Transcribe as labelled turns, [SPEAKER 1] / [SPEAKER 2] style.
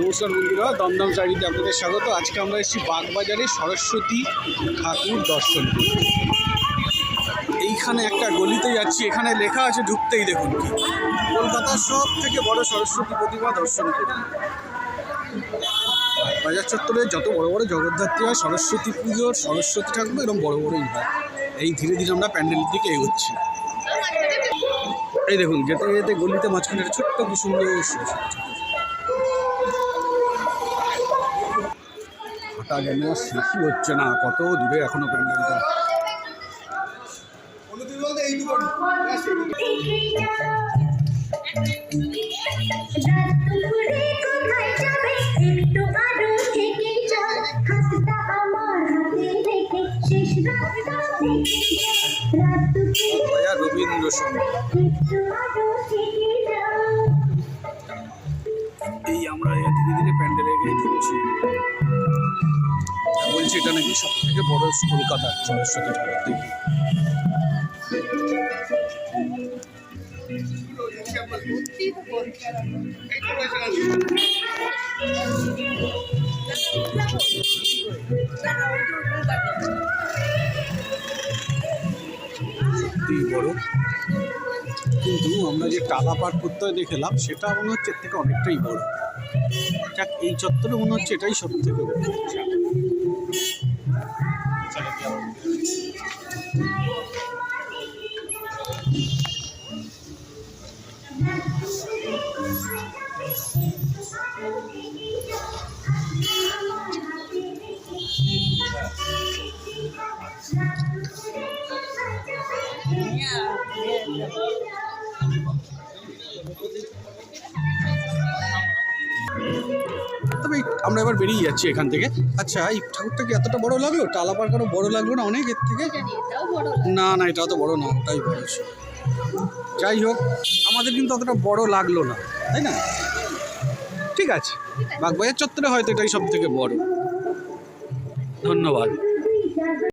[SPEAKER 1] নমস্কার বন্ধুরা, দমদম শাড়িতে আপনাদের স্বাগত। আজকে আমরা এসেছি বাগবাজারে সরস্বতী ঠাকুর দর্শন এইখানে একটা গলিতে যাচ্ছি, এখানে লেখা আছে ঢুকতেই দেখুন কি। কলকাতার সব থেকে বড় সরস্বতী প্রতিমা দর্শন করুন। বাজার চত্বরে যত বড় বড় জগদ্ধাত্রী হয়, সরস্বতী পুজোর সরস্বতী ঠাকুর এরকম বড় বড়ই হয়। এই ধীরে ধীরে আমরা প্যান্ডেলের দিকে এগোচ্ছি। এই দেখুন যেতে যেতে গলিতে মাঝখানে একটা ছোট্ট কি সুন্দর সরস্বতী যেন শেষই হচ্ছে না কত দূরে এখনও প্যান্ডেলটা
[SPEAKER 2] রাতদুপুরে কোথায় যাবে? একটু আরও থেকে যাও। হাতটা আমার হাতে রেখে শেষ রাতটা থেকে যাও। রাতদুপুরে
[SPEAKER 1] বাজার রবীন্দ্র সংগীত
[SPEAKER 2] একটু আরও থেকে যাও।
[SPEAKER 1] এই আমরা ধীরে ধীরে প্যান্ডেলে গিয়ে ঢুকছি বলছি এটা নাকি সব থেকে বড় কলকাতার সরস্বতী দেখি। সত্যি বড়? কিন্তু আমরা যে টালা পার করতে হয় দেখলাম, সেটা মনে হচ্ছে এর থেকে অনেকটাই বড়। যাক, এই চত্বরে মনে হচ্ছে এটাই সব থেকে বড় তবে আমরা এবার বেরিয়ে যাচ্ছি এখান থেকে। আচ্ছা এই ঠাকুরটা কি এতটা বড় লাগল? টালা পার করা বড় লাগল না অনেক এর থেকে? না না, এটা অত বড় না ওটাই বড় যাই হোক, আমাদের কিন্তু অতটা বড় লাগল না, তাই না? ঠিক আছে বাগবাজার চত্বরে হয়তো এটাই সব থেকে বড়। ধন্যবাদ।